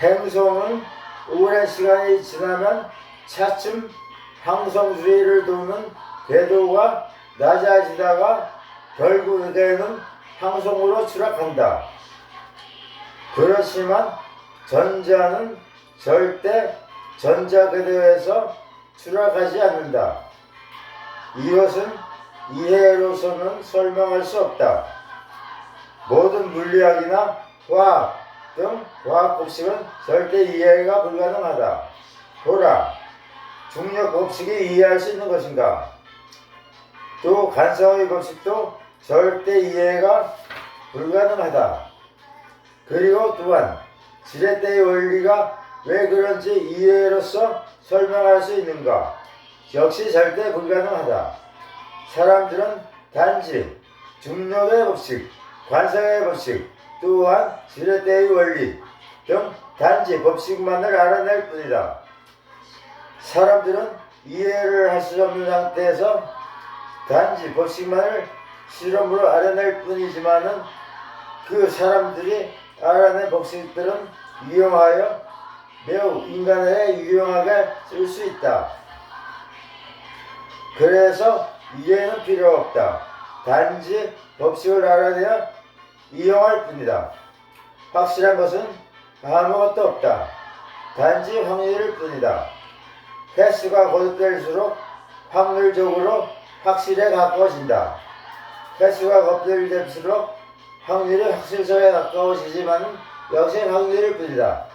행성은 오랜 시간이 지나면 차츰 항성주의를 도는 궤도가 낮아지다가 결국에는 항성으로 추락한다. 그렇지만 전자는 절대 전자궤도에서 추락하지 않는다. 이것은 이해로서는 설명할 수 없다. 모든 물리학이나 화학 등 과학 법칙은 절대 이해가 불가능하다. 보라, 중력 법칙이 이해할 수 있는 것인가? 또 간성의 법칙도 절대 이해가 불가능하다. 그리고 또한 지렛대의 원리가 왜 그런지 이해로서 설명할 수 있는가? 역시 절대 불가능하다. 사람들은 단지 중력의 법칙, 관성의 법칙, 또한 지렛대의 원리 등 단지 법칙만을 알아낼 뿐이다. 사람들은 이해를 할 수 없는 상태에서 단지 법칙만을 실험으로 알아낼 뿐이지만은 그 사람들이 알아낸 법칙들은 유용하여 매우 인간에 유용하게 쓸 수 있다. 그래서 이해는 필요 없다. 단지 법칙을 알아내야 이용할 뿐이다. 확실한 것은 아무것도 없다. 단지 확률일 뿐이다. 횟수가 거듭될수록 확률적으로 확실에 가까워진다. 횟수가 거듭될수록 확률이 확실성에 가까워지지만 역시 확률일 뿐이다.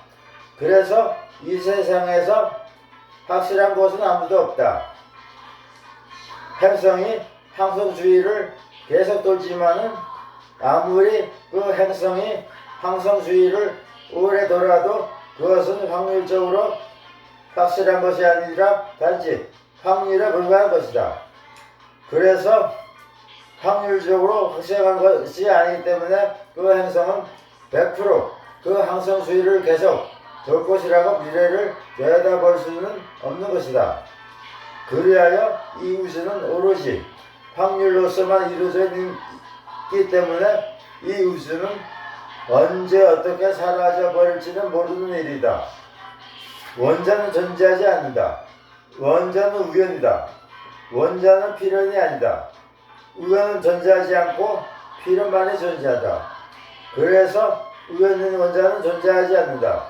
그래서 이 세상에서 확실한 것은 아무도 없다. 행성이 항성주의를 계속 돌지만은 아무리 그 행성이 항성주의를 오래 돌아도 그것은 확률적으로 확실한 것이 아니라 단지 확률에 불과한 것이다. 그래서 확률적으로 확실한 것이 아니기 때문에 그 행성은 100%그 항성주의를 계속 돌 것이라고 미래를 내다볼 수는 없는 것이다. 그리하여 이 우주는 오로지 확률로서만 이루어져 있 기 때문에 이 우주는 언제 어떻게 사라져 버릴지는 모르는 일이다. 원자는 존재하지 않는다. 원자는 우연이다. 원자는 필연이 아니다. 우연은 존재하지 않고 필연만이 존재하다. 그래서 우연 있는 원자는 존재하지 않는다.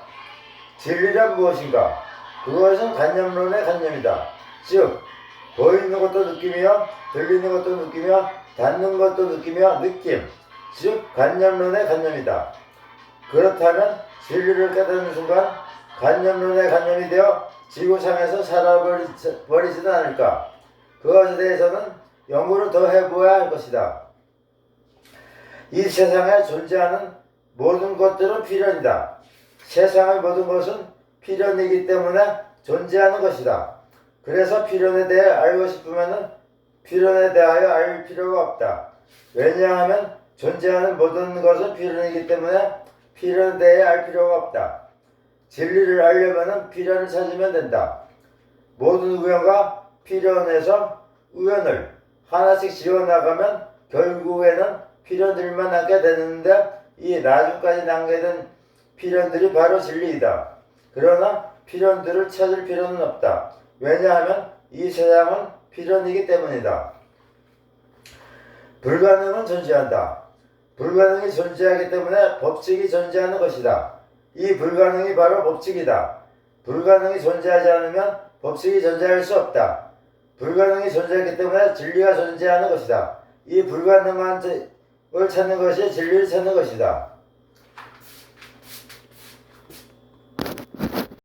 진리란 무엇인가? 그것은 관념론의 관념이다. 즉, 보이는 것도 느낌이며, 들리는 것도 느낌이며, 닿는 것도 느낌이며, 느낌. 즉, 관념론의 관념이다. 그렇다면 진리를 깨닫는 순간 관념론의 관념이 되어 지구상에서 살아버리지는 않을까? 그것에 대해서는 연구를 더 해보아야 할 것이다. 이 세상에 존재하는 모든 것들은 필연이다. 세상의 모든 것은 필연이기 때문에 존재하는 것이다. 그래서 필연에 대해 알고 싶으면 필연에 대하여 알 필요가 없다. 왜냐하면 존재하는 모든 것은 필연이기 때문에 필연에 대해 알 필요가 없다. 진리를 알려면 필연을 찾으면 된다. 모든 우연과 필연에서 우연을 하나씩 지어나가면 결국에는 필연들만 남게 되는데 이 나중까지 남게 된 필연들이 바로 진리이다. 그러나 필연들을 찾을 필요는 없다. 왜냐하면 이 세상은 필연이기 때문이다. 불가능은 존재한다. 불가능이 존재하기 때문에 법칙이 존재하는 것이다. 이 불가능이 바로 법칙이다. 불가능이 존재하지 않으면 법칙이 존재할 수 없다. 불가능이 존재하기 때문에 진리가 존재하는 것이다. 이 불가능한 을 찾는 것이 진리를 찾는 것이다.